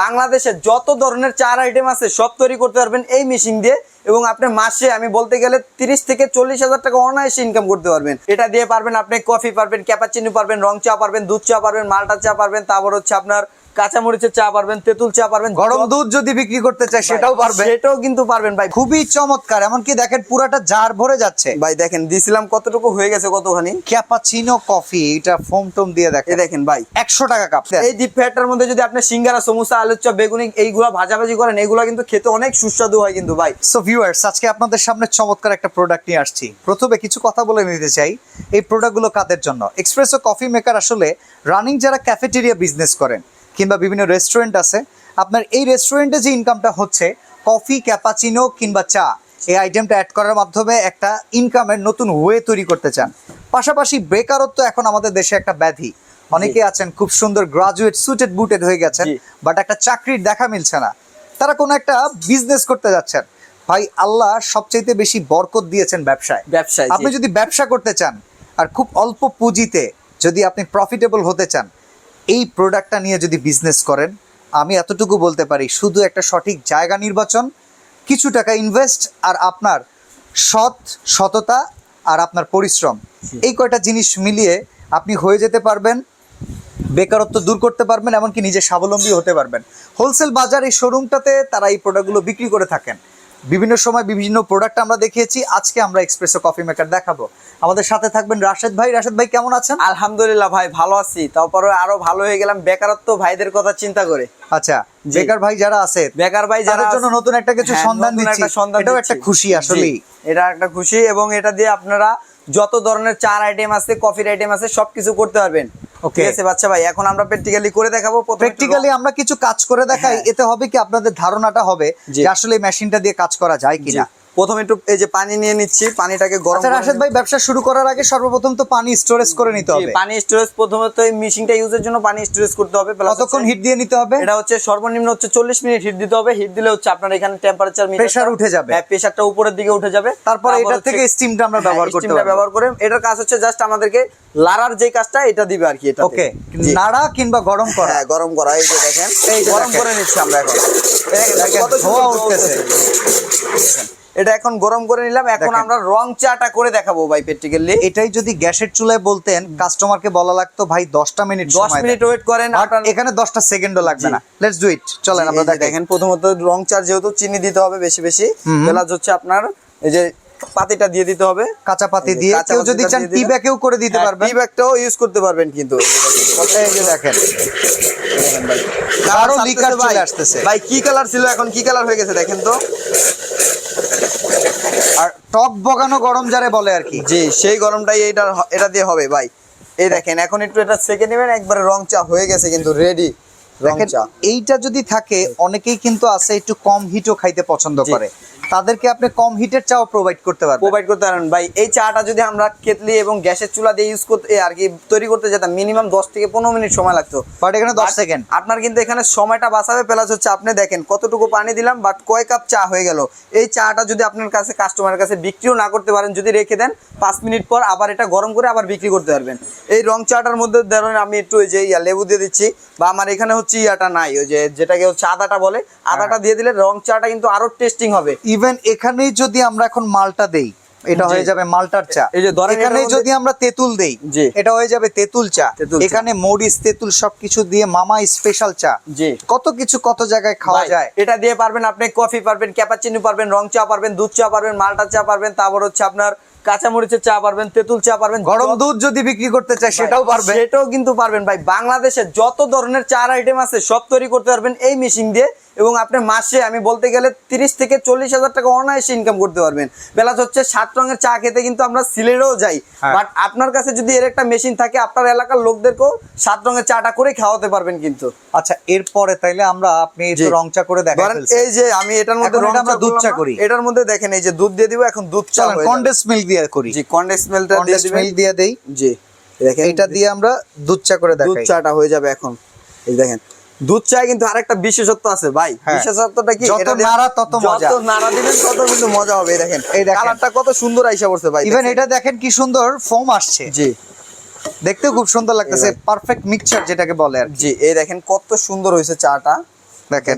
বাংলাদেশে যত ধরনের চার আইটেম আছে সব তৈরি করতে পারবেন এই মেশিন দিয়ে এবং আপনি মাসে, আমি বলতে গেলে তিরিশ থেকে চল্লিশ হাজার টাকা অনায়াসে ইনকাম করতে পারবেন। এটা দিয়ে পারবেন আপনি কফি পারবেন ক্যাপাচিনি পারবেন, রং চা পারবেন, দুধ চা পারবেন, মালটা চা পারবেন, তারপর হচ্ছে আপনার কাঁচামরিচের চা পারবেন তেঁতুল চা পারবেন গরম দুধ যদি বিক্রি করতে চায় সেটাও পারবে। সেটাও কিন্তু পারবেন ভাই। খুবই চমৎকার এমনকি দেখেন পুরাটা জার ভরে যাচ্ছে। ভাই দেখেন দিছিলাম কতটুকু হয়ে গেছে কতখানি? ক্যাপাচিনো কফি এটা ফোম টোম দিয়ে এই দেখেন দেখেন ভাই। একশো টাকা কাপ। এই ডিপ ফ্যাটটার মধ্যে যদি আপনি সিঙ্গারা সমোসা আলুর চপ বেগুনি এইগুলা ভাজাভাজি করেন এইগুলা কিন্তু খেতে অনেক সুস্বাদু হয় কিন্তু ভাই। সো ভিউয়ার্স আজকে আপনাদের সামনে চমৎকার একটা প্রোডাক্ট নিয়ে আসছি। প্রথমে কিছু কথা বলে নিতে চাই এই প্রোডাক্টগুলো কাদের জন্য? এক্সপ্রেসো কফি মেকার আসলে রানিং যারা ক্যাফেটেরিয়া বিজনেস করেন কিংবা বিভিন্ন রেস্টুরেন্ট আছে আপনার এই রেস্টুরেন্টে যে ইনকামটা হচ্ছে কফি ক্যাপাচিনো কিংবা চা এই আইটেমটা অ্যাড করার মাধ্যমে একটা ইনকামের নতুন ওয়ে তৈরি করতে চান। পাশাপাশি বেকারত্ব এখন আমাদের দেশে একটা ব্যাধি। অনেকে আছেন খুব সুন্দর গ্রাজুয়েট সুটেড বুটেড হয়ে গেছেন বাট একটা চাকরির দেখা মিলছে না। তারা কোনো একটা বিজনেস করতে যাচ্ছেন। ভাই আল্লাহ সবচাইতে বেশি বরকত দিয়েছেন ব্যবসায়। ব্যবসায় আপনি যদি ব্যবসা করতে চান আর খুব অল্প পুঁজিতে যদি আপনি প্রফিটেবল হতে চান এই প্রোডাক্টটা নিয়ে যদি বিজনেস করেন আমি এতটুকু বলতে পারি শুধু একটা সঠিক জায়গা নির্বাচন কিছু টাকা ইনভেস্ট আর আপনার সৎ সততা আর আপনার পরিশ্রম। এই কয়টা জিনিস মিলিয়ে আপনি হয়ে যেতে পারবেন বেকারত্ব দূর করতে পারবেন এমনকি নিজে স্বাবলম্বী হতে পারবেন। হোলসেল বাজার এই শোরুমটাতে তারা এই প্রোডাক্টগুলো বিক্রি করে থাকেন। বিভিন্ন সময় বিভিন্ন প্রোডাক্ট আমরা দেখিয়েছি। আজকে আমরা এক্সপ্রেসো কফি মেকার দেখাবো। আমাদের সাথে থাকবেন রাশেদ ভাই। রাশেদ ভাই কেমন আছেন? আলহামদুলিল্লাহ ভাই ভালো আছি। তারপরে আরও ভালো হয়ে গেলাম বেকারত্ব ভাইদের কথা চিন্তা করে। আচ্ছা। বেকার ভাই যারা আছে বেকার ভাই যারা জন্য নতুন একটা কিছু হ্যাঁ, সন্ধান দিচ্ছি। এটাও একটা খুশি আসলে এটা একটা খুশি এবং এটা দিয়ে আপনারা যত ধরনের চার আইটেম আছে কফির আইটেম আছে সবকিছু করতে পারবেন। Okay. ঠিক আছে বাচ্চা ভাই এখন আমরা প্র্যাকটিক্যালি করে দেখাবো। প্র্যাকটিক্যালি আমরা কিছু কাজ করে দেখাই হ্যাঁ। এতে হবে কি আপনাদের ধারণাটা হবে যে আসলে মেশিনটা দিয়ে কাজ করা যায় কিনা। প্রথমে একটু এই যে পানি নিয়ে নিচ্ছি পানিটাকে গরম আচ্ছা রাশেদ ভাই ব্যবসা শুরু করার আগে সর্বপ্রথম তো পানি স্টোরেজ করে নিতে হবে। পানি স্টোরেজ প্রথমত এই মেশিনটা ইউজের জন্য পানি স্টোরেজ করতে হবে কতক্ষণ হিট দিয়ে নিতে হবে? এটা হচ্ছে সর্বনিম্ন হচ্ছে চল্লিশ মিনিট হিট দিতে হবে। হিট দিলে হচ্ছে আপনার এখানে টেম্পারেচার প্রেসার উঠে যাবে। হ্যাঁ প্রেশারটা উপরের দিকে উঠে যাবে। তারপর এটা থেকে স্টিমটা আমরা হ্যাঁ, ব্যবহার করতে পারব। ব্যবহার করে এটার কাজ হচ্ছে জাস্ট আমাদেরকে লারার যে কাজটা এটা দিবে আর কি এটা ওকে নাড়া কিংবা গরম করা। হ্যাঁ গরম করা এই যে দেখেন এই গরম করে নিচ্ছি আমরা এখন। কত ধোঁয়া উঠতেছে। এটা এখন গরম করে নিলাম। এখন আমরা রং চাটা করে দেখাবো ভাই প্র্যাকটিক্যালি এটাই যদি গ্যাসের চুলায় বলতেন কাস্টমারকে বলা লাগতো ভাই দশটা মিনিট দশ মিনিট ওয়েট করেন এখানে দশটা সেকেন্ডও লাগবে না। লেটস ডু ইট চলেন আমরা দেখেন প্রথমত রং চার যেহেতু চিনি দিতে হবে বেশি বেশি। প্লাস হচ্ছে আপনার এই যে পাতিটা দিয়ে দিতে হবে। কাঁচা পাতি দিয়ে কেউ যদি চান টি ব্যাগেও করে দিতে পারবেন। টি ব্যাগটাও ইউজ করতে পারবেন কিন্তু। এই যে দেখেন। আরও লিকার। চলে আসতেছে। ভাই কি কালার ছিল এখন? কি কালার হয়ে গেছে দেখেন তো? আর টক বগানো গরম যারে বলে আর কি। জি সেই গরমটাই এটা এটা দিয়ে হবে ভাই। এই দেখেন এখন একটু এটা সেকে নেবেন একবারে রং চা হয়ে গেছে কিন্তু রেডি এইটা যদি থাকে অনেকেই কিন্তু আছে একটু কম হিটও খাইতে পছন্দ করে। তাদেরকে আপনি কম হিটের চাও প্রোভাইড করতে পারবেন। প্রোভাইড করতে পারেন। ভাই এই চাটা যদি আমরা কেতলি এবং গ্যাসের চুলা দিয়ে ইউজ করতে আর কি তৈরি করতে যেতাম মিনিমাম দশ থেকে পনেরো মিনিট সময় লাগতো। বাট এখানে দশ সেকেন্ড আপনার কিন্তু এখানে সময়টা বাঁচাবে। প্লাস হচ্ছে আপনি দেখেন কতটুকু পানি দিলাম বাট কয় কাপ চা হয়ে গেল। এই চাটা যদি আপনার কাছে কাস্টমারের কাছে বিক্রিও না করতে পারেন যদি রেখে দেন পাঁচ মিনিট পর আবার এটা গরম করে আবার বিক্রি করতে পারবেন। এই রং চাটার মধ্যে ধরুন আমি একটু ওই যে ইয়া লেবু দিয়ে দিচ্ছি বা আমার এখানে হচ্ছে ইয়াটা নাই ওই যে যেটাকে হচ্ছে আদাটা বলে আদাটা দিয়ে দিলে রং চাটা কিন্তু আরও টেস্টিং হবে। ইভেন এখানেই যদি আমরা এখন মালটা দেই এটা হয়ে যাবে মালটার চা। এই যে এখানে যদি আমরা তেঁতুল দেই। এটা হয়ে যাবে তেঁতুল চা। এখানে মরিচ তেঁতুল সবকিছু দিয়ে মামা স্পেশাল চা। জি। কত কিছু কত জায়গায় খাওয়া যায়। এটা দিয়ে পারবেন আপনি কফি পারবেন ক্যাপাচিনি পারবেন রং চা পারবেন দুধ চা পারবেন মালটা চা পারবেন তারপর হচ্ছে আপনার কাঁচামরিচের চা পারবেন তেঁতুল চা পারবেন গরম দুধ যদি বিক্রি করতে চায় সেটাও পারবেন পারবে। সেটাও কিন্তু পারবেন। ভাই বাংলাদেশে যত ধরনের চার আইটেম আছে সব তৈরি করতে পারবেন এই মেশিন দিয়ে। এবং আপনি মাসে আমি বলতে গেলে তিরিশ থেকে চল্লিশ হাজার টাকা অনায়াসে ইনকাম করতে পারবেন। প্লাস হচ্ছে সাত রঙের চা খেতে কিন্তু আমরা সিলেটেও যাই। হ্যাঁ। বাট আপনার কাছে যদি এর একটা মেশিন থাকে আপনার এলাকার লোকদেরকেও সাত রঙের চাটা করে খাওয়াতে পারবেন কিন্তু। আচ্ছা এরপরে তাইলে আমরা আপনি রং চা করে দেখেন এই যে আমি এটার মধ্যে রং আমরা চা দুধ চা করি। এটার মধ্যে দেখেন এই যে দুধ দিয়ে দিব এখন দুধ চা হয়ে কন্ডেন্স মিল্ক দিয়ে করি। জি কন্ডেন্স মিল্কটা দিয়ে মিল্ক দিয়ে দেই। জি দেখেন। এটা দিয়ে আমরা দুধ চা করে দেখাই। দুধ চাটা হয়ে যাবে এখন। এই দেখেন দুধ চায় কিন্তু আরেকটা বিশেষত্ব আছে ভাই। হ্যাঁ। বিশেষত্বটা কি? যত নাড়া তত মজা। যত নাড়া দিবেন তত কিন্তু মজা হবে দেখেন। এই দেখেন। কালারটা কত সুন্দর আইসা পড়ছে ভাই ইভেন এটা দেখেন কি সুন্দর ফোম আসছে। জি। দেখতেও খুব সুন্দর লাগতেছে পারফেক্ট মিক্সচার যেটাকে বলে আর জি এই দেখেন কত সুন্দর হয়েছে চাটা। দেখেন।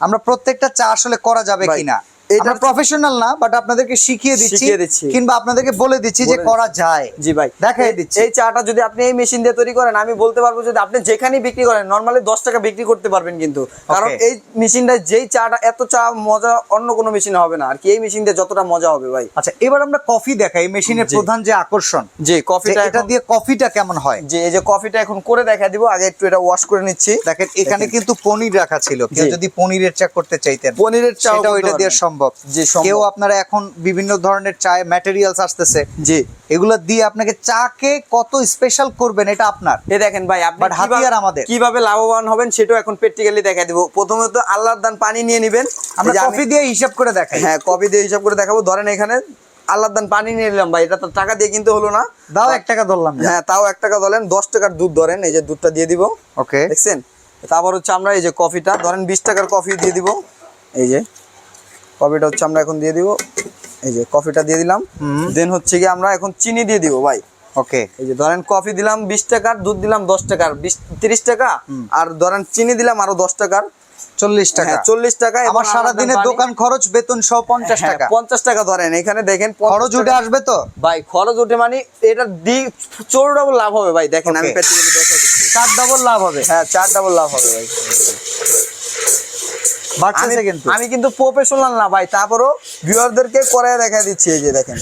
আমরা প্রত্যেকটা চা আসলে করা যাবে কিনা। এটা- প্রফেশনাল না বাট আপনাদেরকে শিখিয়ে দিচ্ছি কিংবা আপনাদেরকে বলে দিচ্ছি যে করা যায়। জি ভাই। দেখাই দিচ্ছি। এই চাটা যদি আপনি এই মেশিন দিয়ে তৈরি করেন আমি বলতে পারব যদি আপনি যেখানেই বিক্রি করেন নর্মালি দশ টাকা বিক্রি করতে পারবেন কিন্তু। কারণ. এই মেশিনটা যেই চাটা এত চা মজা অন্য কোনো মেশিনে হবে না। আর কি এই মেশিন দিয়ে যতটা মজা হবে ভাই। আচ্ছা এবার আমরা কফি দেখাই এই মেশিনের প্রধান যে আকর্ষণ। জি যে কফিটা এটা দিয়ে কফিটা কেমন হয়? যে এই যে কফিটা এখন করে দেখা দিব আগে একটু এটা ওয়াশ করে নিচ্ছি। দেখেন এখানে কিন্তু পনির রাখা ছিল। কেউ যদি পনিরের চা করতে চাইতেন পনিরের চাও সেটাও এটা দিয়ে পারবেন। সম্ভব সম্ভব। কেউ আপনারা এখন বিভিন্ন ধরনের চায় ম্যাটেরিয়ালস আসতেছে। জি। এগুলো দিয়ে আপনাকে চাকে কত স্পেশাল করবেন এটা আপনার। এ দেখেন ভাই আপনি হাতিয়ার আমাদের। কীভাবে লাভবান হবেন সেটাও এখন প্র্যাকটিক্যালি দেখা দিব। প্রথমত আল্লাহর দান পানি নিয়ে নেবেন। আমরা কফি দিয়ে হিসাব করে দেখাই। হ্যাঁ কপি দিয়ে হিসাব করে দেখাবো। ধরেন এখানে আল্লাহর দান পানি নিয়ে নিলাম ভাই এটা তো টাকা দিয়ে কিনতে হলো না। দাও এক টাকা ধরলাম। হ্যাঁ তাও এক টাকা ধরেন। দশ টাকার দুধ ধরেন এই যে দুধটা দিয়ে দিব। ওকে দেখছেন? তারপর হচ্ছে আমরা এই যে কফিটা ধরেন বিশ টাকার কফি দিয়ে দিব। এই যে কফিটা হচ্ছে আমরা এখন দিয়ে দিব। এই যে কফিটা দিয়ে দিলাম। দেন হচ্ছে কি আমরা এখন চিনি দিয়ে দিব ভাই। ওকে। এই যে ধরেন কফি দিলাম বিশ টাকার দুধ দিলাম দশ টাকার বিশ তিরিশ টাকা। আর ধরেন চিনি দিলাম আরও দশ টাকার। চল্লিশ টাকা। হ্যাঁ চল্লিশ টাকা আমার সারা দিনের পানি- দোকান খরচ বেতন সহ পঞ্চাশ হ্যাঁ, টাকা। পঞ্চাশ টাকা ধরেন। এখানে দেখেন খরচ উঠে আসবে তো? ভাই খরচ উঠে মানে এটা চোর ডাবল লাভ হবে ভাই। দেখেন আমি চার ডাবল লাভ হবে। হ্যাঁ চার ডাবল লাভ হবে ভাই। বাড়ছে আমি- কিন্তু। আমি কিন্তু প্রফেশনাল না ভাই তারপরও ভিউয়ারদেরকে করে দেখা দিচ্ছি এই যে দেখেন।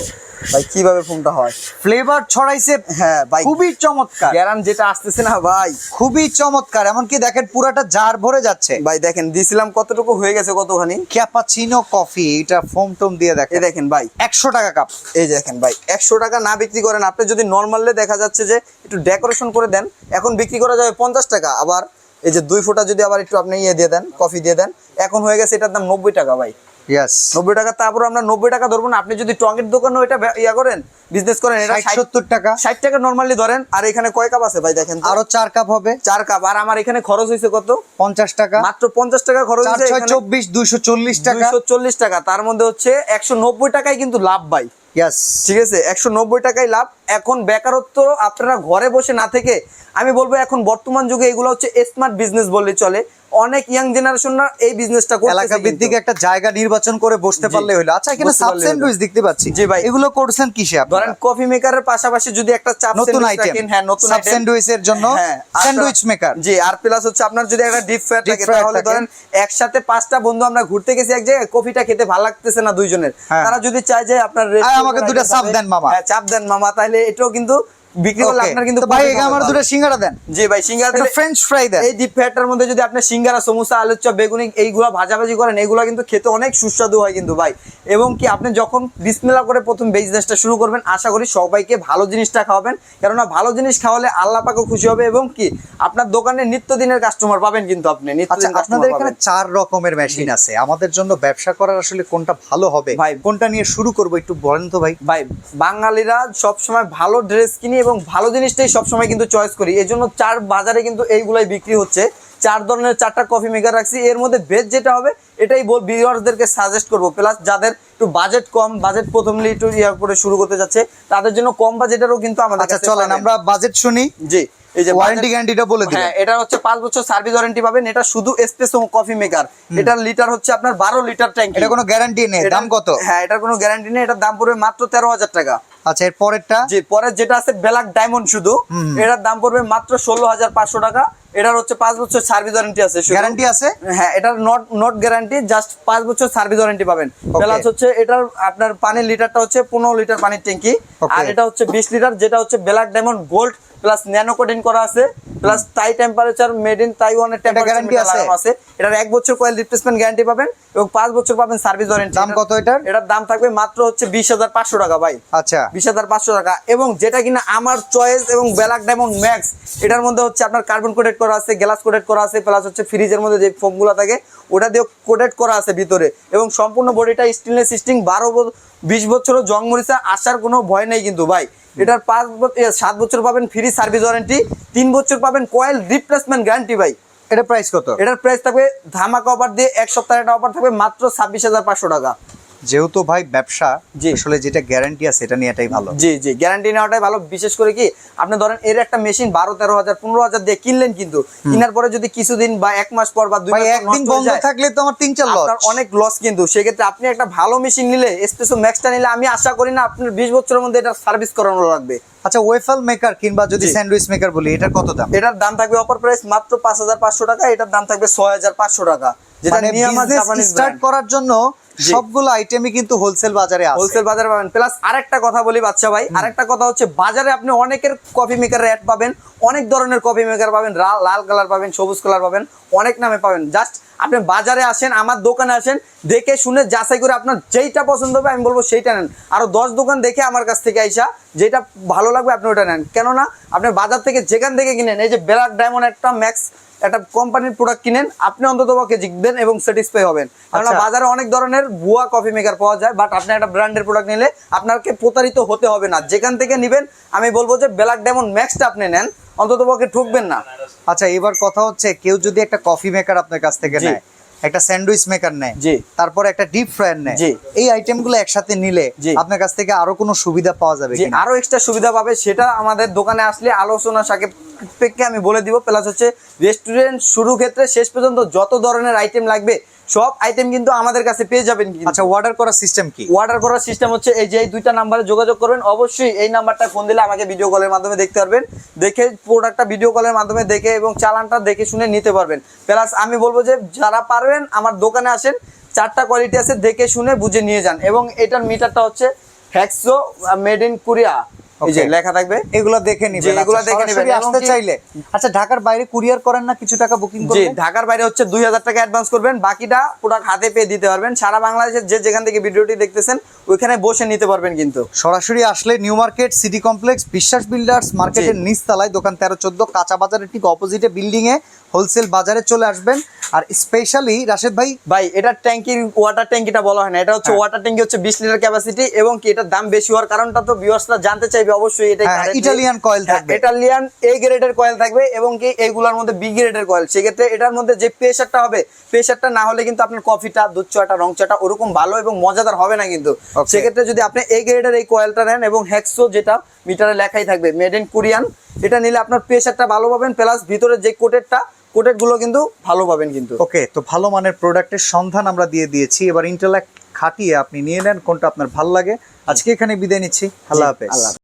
ভাই কীভাবে ফোনটা হয়। ফ্লেভার ছড়াইছে হ্যাঁ ভাই। খুবই চমৎকার। গ্যারান যেটা আসতেছে না ভাই। খুবই চমৎকার এমনকি দেখেন পুরাটা জার ভরে যাচ্ছে। ভাই দেখেন দিছিলাম কতটুকু হয়ে গেছে কতখানি? ক্যাপাচিনো কফি এটা ফোম টোম দিয়ে দেখেন। দেখেন ভাই। একশো টাকা কাপ এই যে দেখেন ভাই একশো টাকা না বিক্রি করেন। আপনি যদি নর্মালে দেখা যাচ্ছে যে একটু ডেকোরেশন করে দেন এখন বিক্রি করা যাবে পঞ্চাশ টাকা আবার এই যে দুই ফোঁটা যদি আবার একটু আপনি ইয়ে দিয়ে দেন কফি দিয়ে দেন এখন হয়ে গেছে এটার দাম নব্বই টাকা ভাই। ইয়েস নব্বই টাকা তারপর আমরা নব্বই টাকা ধরবো না। আপনি যদি টঙের দোকানে ওইটা ইয়া করেন বিজনেস করেন এটা সত্তর টাকা। ষাট টাকা নর্মালি ধরেন আর এখানে কয় কাপ আছে ভাই দেখেন আরও চার কাপ হবে। চার কাপ আর আমার এখানে খরচ হয়েছে কত? পঞ্চাশ টাকা। মাত্র পঞ্চাশ টাকা খরচ হয়েছে চব্বিশ দুইশো চল্লিশ টাকা। দুইশো চল্লিশ টাকা তার মধ্যে হচ্ছে একশো নব্বই টাকায় কিন্তু লাভ ভাই। ইয়েস ঠিক আছে? একশো নব্বই টাকায় লাভ এখন বেকারত্ব আপনারা ঘরে বসে না থেকে আমি বলব এখন বর্তমান যুগে এগুলো হচ্ছে স্মার্ট বিজনেস বললে চলে। অনেক ইয়াং জেনারেশনরা এই বিজনেসটা এলাকা ভিত্তিক একটা জায়গা নির্বাচন করে বসতে পারলে হলো আচ্ছা এখানে সাব স্যান্ডউইচ দেখতে পাচ্ছি। জি ভাই। এগুলো করছেন কিসে আপনারা? ধরেন কফি মেকারের পাশাপাশি যদি একটা চাপ নতুন আইটেম হ্যাঁ নতুন সাব স্যান্ডউইচের জন্য sandwich maker G R plus হচ্ছে আপনার যদি একটা ডিপ Deep থাকে তাহলে ধরেন একসাথে পাঁচটা বন্ধু আমরা ঘুরতে গেছি এক জায়গায় কফিটা খেতে ভালো লাগতেছে না দুইজনের। হ্যাঁ। তারা যদি চায় যে আপনার আমাকে দুটা চাপ দেন মামা। হ্যাঁ চাপ দেন মামা তাহলে এটাও কিন্তু বিক্রি করলে আপনার কিন্তু ভাই profit আমার ভালো। দুটো সিঙ্গারা দেন। জি ভাই সিঙ্গারা একটা ফ্রেঞ্চ ফ্রাই দেন। এই ডিপ ফ্যাটের মধ্যে যদি আপনি সিঙ্গারা সমোসা আলুর চপ বেগুনি এইগুলো ভাজাভাজি করেন এইগুলো কিন্তু খেতে অনেক সুস্বাদু হয় কিন্তু ভাই। এবং কি আপনি যখন বিসমিল্লাহ করে প্রথম বিজনেসটা শুরু করবেন আশা করি সবাইকে ভালো জিনিসটা খাওয়াবেন। কেননা ভালো জিনিস খাওয়ালে আল্লাহ পাকও খুশি হবে এবং কি আপনার দোকানে নিত্যদিনের কাস্টমার পাবেন কিন্তু আপনি আচ্ছা নিত্যদিন আপনাদের এখানে চার রকমের মেশিন আছে। আমাদের জন্য ব্যবসা করার আসলে কোনটা ভালো হবে ভাই। কোনটা নিয়ে শুরু করব একটু বলেন তো ভাই। ভাই বাঙালিরা সবসময় ভালো ড্রেস কিনি এবং ভালো জিনিসটাই সবসময় কিন্তু চয়েস করি। এই জন্য চার বাজারে কিন্তু এইগুলাই বিক্রি হচ্ছে। চার ধরনের চারটা কফি মেকার রাখছি। এর মধ্যে বেস্ট যেটা হবে এটাই বল ভিউয়ার্সদেরকে সাজেস্ট করব। প্লাস যাদের একটু বাজেট কম বাজেট প্রথমলি একটু ইয়া করে শুরু করতে যাচ্ছে তাদের জন্য কম বাজেটেরও কিন্তু আমাদের আচ্ছা কাছে চলেন। আমরা বাজেট শুনি। জি এই যে ওয়ারেন্টি গ্যারান্টিটা বলে হ্যাঁ এটা হচ্ছে পাঁচ বছর সার্ভিস ওয়ারেন্টি পাবেন। এটা শুধু এসপ্রেসো কফি মেকার এটার লিটার হচ্ছে আপনার বারো লিটার ট্যাঙ্ক এটা কোনো গ্যারান্টি নেই। দাম কত? হ্যাঁ এটার কোনো গ্যারান্টি নেই। এটার দাম পড়বে মাত্র তেরো হাজার টাকা। আচ্ছা এর পরেরটা? জি পরের যেটা আছে ব্ল্যাক ডায়মন্ড শুধু এটার দাম পড়বে মাত্র ষোলো হাজার পাঁচশো টাকা। এটার হচ্ছে পাঁচ বছর সার্ভিস ওয়ারেন্টি আছে গ্যারান্টি আছে? হ্যাঁ এটার নট নট গ্যারান্টি জাস্ট পাঁচ বছর সার্ভিস ওয়ারেন্টি পাবেন। প্লাস হচ্ছে এটার আপনার পানির লিটারটা হচ্ছে পনেরো লিটার পানির ট্যাঙ্কি আর এটা হচ্ছে বিশ লিটার যেটা হচ্ছে black diamond gold plus nano coating করা আছে প্লাস তাই টেম্পারেচার মেড ইন তাইওয়ানের? টেম্পারেচার আছে? এটার এক বছর কয়েল রিপ্লেসমেন্ট গ্যারান্টি পাবেন এবং পাঁচ বছর পাবেন সার্ভিস ওয়ারেন্টি দাম কত এটার? এটার দাম থাকবে মাত্র হচ্ছে বিশ হাজার পাঁচশো টাকা ভাই। আচ্ছা। বিশ হাজার পাঁচশো টাকা। এবং যেটা কিনা আমার চয়েস এবং ব্ল্যাক ডায়মন্ড ম্যাক্স এটার মধ্যে হচ্ছে আপনার কার্বন কোটেড করা আছে গ্লাস কোটেড করা আছে প্লাস হচ্ছে ফ্রিজের মধ্যে যে ফোমগুলো থাকে ওটা দিয়ে কোটেড করা আছে ভিতরে। এবং সম্পূর্ণ বডিটা স্টেনলেস স্টিং বারো বিশ বছরও জং মরিচা আসার কোনো ভয় নেই কিন্তু ভাই। এটার পাঁচ সাত বছর পাবেন ফ্রি সার্ভিস ওয়ারেন্টি তিন বছর পাবেন কয়েল রিপ্লেসমেন্ট গ্যারান্টি ভাই। এটা প্রাইস কত? এটার প্রাইস থাকবে ধামাকা অফার দিয়ে এক সপ্তাহের একটা অফার থাকবে মাত্র ছাব্বিশ হাজার পাঁচশো টাকা। যেহেতু ভাই ব্যবসা জি। আসলে যেটা গ্যারান্টি আছে এটা নিয়েটাই ভালো। জি জি গ্যারান্টি নেওয়াটাই ভালো। বিশেষ করে কি আপনি ধরেন এর একটা মেশিন বারো তেরো হাজার পনেরো হাজার দিয়ে কিনলেন কিন্তু কেনার পরে যদি কিছুদিন বা এক মাস পর বা দুই একদিন বন্ধ থাকলে তো আমার তিন চার লস আপনার অনেক লস কিন্তু। সেক্ষেত্রে আপনি একটা ভালো মেশিন নিলে এসপ্রেসো ম্যাক্সটা নিলে আমি আশা করি না আপনার বিশ বছরের মধ্যে এটা সার্ভিস করানো লাগবে। আচ্ছা ওয়েফেল মেকার কিংবা যদি স্যান্ডউইচ মেকার বলি এটার কত দাম? এটার দাম থাকবে অফার প্রাইস মাত্র পাঁচ হাজার পাঁচশো টাকা এটার দাম থাকবে ছয় হাজার পাঁচশো টাকা। যেটা বিজনেস জাপানিজ স্টার্ট করার জন্য। সবগুলো আইটেমই কিন্তু হোলসেল বাজারে আছে। হোলসেল বাজারে পাবেন। প্লাস আরেকটা কথা বলি বাচ্চা ভাই আরেকটা কথা হচ্ছে বাজারে আপনি অনেকের কফি মেকার অ্যাড পাবেন অনেক ধরনের কফি মেকার পাবেন লাল কালার পাবেন সবুজ কালার পাবেন অনেক নামে পাবেন। জাস্ট আপনি বাজারে আসেন আমার দোকানে আসেন দেখে শুনে যাচাই করে আপনার যেইটা পছন্দ হবে আমি বলব সেইটা নেন। আরও দশ দোকান দেখে আমার কাছ থেকে আইসা যেটা ভালো লাগবে আপনি ওটা নেন। কেননা আপনি বাজার থেকে যেখান থেকে কিনেন এই যে ব্ল্যাক ডায়মন্ড একটা ম্যাক্স একটা কোম্পানির প্রোডাক্ট কিনেন আপনি অন্তত পক্ষে জিতবেন এবং স্যাটিসফাই হবেন। কেননা আচ্ছা। বাজারে অনেক ধরনের ভুয়া কফি মেকার পাওয়া যায় বাট আপনি একটা ব্র্যান্ডের প্রোডাক্ট নিলে আপনাকে প্রতারিত হতে হবে না। যেখান থেকে নেবেন আমি বলব যে ব্ল্যাক ডায়মন্ড ম্যাক্সটা আপনি নেন অন্তত পক্ষে ঠকবেন না। আচ্ছা এবার কথা হচ্ছে কেউ যদি একটা কফি মেকার আপনার কাছ থেকে নেয় একটা স্যান্ডউইচ মেকার নেয় জি। তারপর একটা ডিপ ফ্রায়ার নেয় জি। এই আইটেমগুলো একসাথে নিলে। আপনার কাছ থেকে আরও কোনো সুবিধা পাওয়া যাবে আরও এক্সট্রা সুবিধা পাবে সেটা আমাদের দোকানে আসলে আলোচনা সাপেক্ষে আমি বলে দিব প্লাস হচ্ছে রেস্টুরেন্ট শুরু ক্ষেত্রে শেষ পর্যন্ত যত ধরনের আইটেম লাগবে সব আইটেম কিন্তু আমাদের কাছে পেয়ে যাবেন আচ্ছা অর্ডার করার সিস্টেম কি? অর্ডার করার সিস্টেম হচ্ছে এই যে এই দুইটা নাম্বারে যোগাযোগ করবেন। অবশ্যই এই নাম্বারটা ফোন দিলে আমাকে ভিডিও কলের মাধ্যমে দেখতে পারবেন। দেখে প্রোডাক্টটা ভিডিও কলের মাধ্যমে দেখে এবং চালানটা দেখে শুনে নিতে পারবেন। প্লাস আমি বলব যে যারা পারবেন আমার দোকানে আসেন চারটা কোয়ালিটি আছে দেখে শুনে বুঝে নিয়ে যান। এবং এটার মিটারটা হচ্ছে হ্যাক্সো মেড ইন কোরিয়া এই যে লেখা থাকবে? এগুলো দেখে নিবেন। এগুলো আচ্ছা, দেখে নিবেন। আসতে চাইলে। আচ্ছা ঢাকার বাইরে কুরিয়ার করেন না কিছু টাকা বুকিং জি ঢাকার বাইরে হচ্ছে দুই হাজার টাকা অ্যাডভান্স করবেন। বাকিটা প্রোডাক্ট হাতে পেয়ে দিতে পারবেন। সারা বাংলাদেশের যে যেখান থেকে ভিডিওটি দেখতেছেন ওইখানে বসে নিতে পারবেন কিন্তু। সরাসরি আসলে New Market City Complex Biswas builders মার্কেটের নিচতলায় দোকান তেরো চোদ্দ কাঁচা বাজারের ঠিক অপোজিটে বিল্ডিং এ হোলসেল বাজারে চলে আসবেন আর স্পেশালি রাশেদ ভাই ভাই এটা ট্যাঙ্কির ওয়াটার ট্যাঙ্কিটা বলা হয় না এটা হচ্ছে হ্যাঁ। ওয়াটার ট্যাঙ্কি হচ্ছে বিশ লিটার ক্যাপাসিটি এবং কি এটার দাম বেশি হওয়ার কারণটা তো ভিউয়ার্সরা জানতে চাইবে অবশ্যই হ্যাঁ, Italian coil হ্যাঁ, থাকবে। ইটালিয়ান এ গ্রেডের কয়েল থাকবে এবং কি এইগুলোর মধ্যে বি গ্রেডের কয়েল সেক্ষেত্রে এটার মধ্যে যে প্রেশারটা হবে প্রেশারটা না হলে কিন্তু আপনার কফিটা দুধ চাটা রং চাটা ওরকম ভালো এবং মজাদার হবে না কিন্তু. সেক্ষেত্রে যদি আপনি এ গ্রেডের এই কয়েলটা নেন এবং হ্যাক্সো যেটা মিটারে লেখাই থাকবে মেড ইন কোরিয়ান এটা নিলে আপনার প্রেশারটা ভালো পাবেন প্লাস ভিতরে যে কোটেরটা কোটেরগুলো কিন্তু ভালো পাবেন কিন্তু। ওকে তো ভালো মানের প্রোডাক্টের সন্ধান আমরা দিয়ে দিয়েছি। এবার ইন্টারল্যাক খাটিয়ে আপনি নিয়ে নেন কোনটা আপনার ভালো লাগে। আজকে এখানে বিদায় নিচ্ছি। আল্লাহ হাফেজ। আল্লাহ হাফেজ।